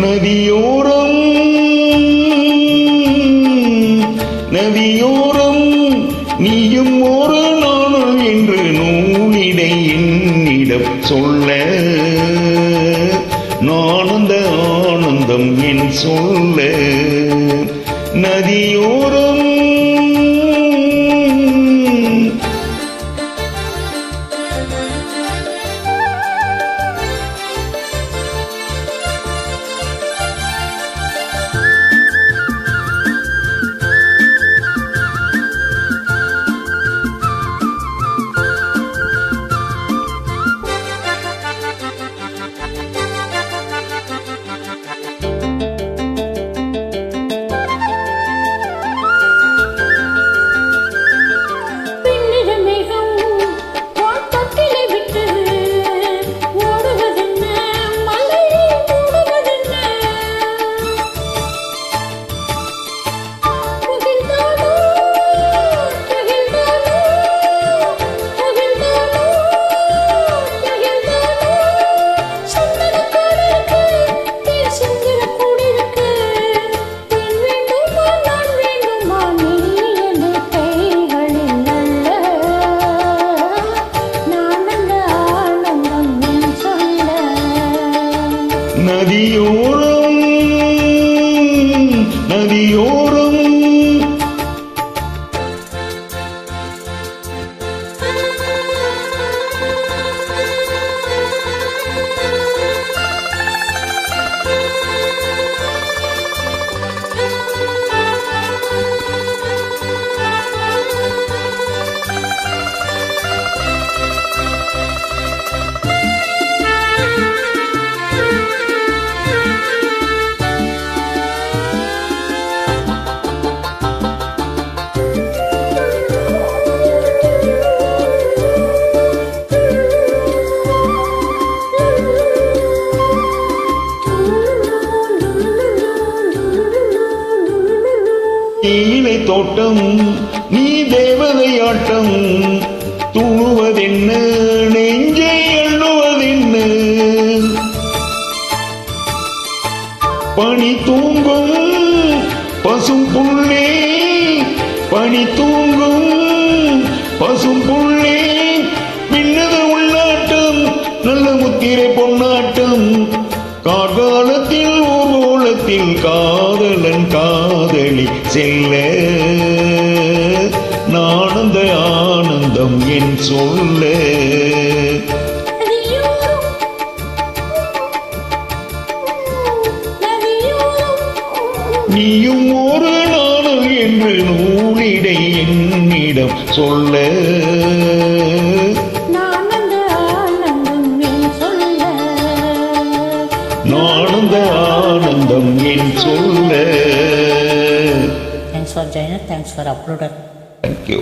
நதியோரம் நதியோரம் நீயும் ஒரு நானும் என்று நூலிடை என்னிடம் சொல்ல. நானந்த ஆனந்தம் என் சொல்ல. நதியோரம் நதியோரம் நதியோரம். நீலை தோட்டம் நீ தேவதையாட்டம் தூணுவதென்ன நெஞ்சை எண்ணுவதென்ன. பணி தூங்கும் பசும் புள்ளே பணி தூங்கும் பசும் புள்ளே மின்னது உள்ளாட்டம் நல்ல முத்திரை பொன்னாட்டம். கார்காலத்தில் ஊர்வலத்தில் காதலன் காதலி செல்ல. நானந்த ஆனந்தம் என் சொல்ல. நீயும் ஒரு நானும் என்று நூலிடை என்னிடம் சொல்ல. சொல்ல Thanks for joining. Thanks for uploading. Thank you